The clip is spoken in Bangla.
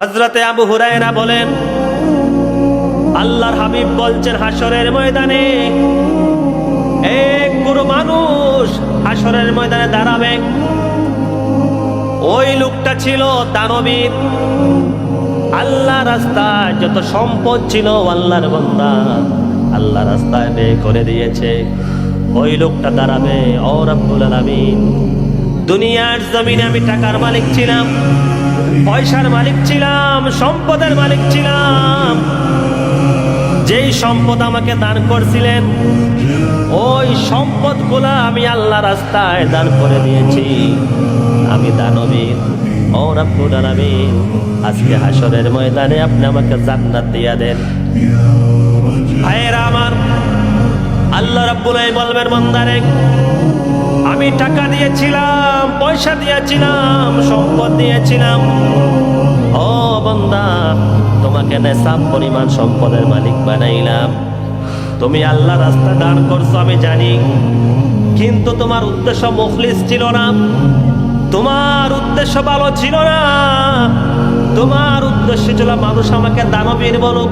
হজরতে আবু হুরায়রা বলেন, আল্লাহর হাবিব বলছেন হাসরের ময়দানে, এক গুরু মানুষ হাসরের ময়দানে দাঁড়াবে। ওই লোকটা ছিল দানবীর। আল্লাহ রাস্তায় যত সম্পদ ছিল আল্লাহর বন্দা আল্লাহ রাস্তায় ব্যয় করে দিয়েছে। ওই লোকটা দাঁড়াবে, ও রব্বুল দুনিয়ার জমিনে আমি টাকার মালিক ছিলাম। পয়সার মালিক ছিলাম, সম্পদের মালিক ছিলাম। যেই সম্পদ আমাকে দান করছিলেন, ওই সম্পদগুলা আমি আল্লাহ রাস্তায় দান করে দিয়েছি। আমি দানবীর। ও রব্বুল আলামিন, আজকে হাসরের ময়দানে আপনি আমাকে জান্নাত দিয়া দেন। ভাইয়েরা আমার, আল্লাহ রাব্বুল বলবেন মন্দারে টাকা দিয়েছিলাম, পয়সা দিয়েছিলাম, সম্পদ দিয়েছিলাম। ও বন্দা, তোমাকে নেশাব পরিমাণ সম্পদের মালিক বানাইলাম। তুমি আল্লাহ রাস্তা দান করছ, আমি জানি। কিন্তু তোমার উদ্দেশ্য মুখলিস ছিল না। তোমার উদ্দেশ্য ভালো ছিল না। তোমার উদ্দেশ্য ছিল মানুষ আমাকে দানবীর বলুক।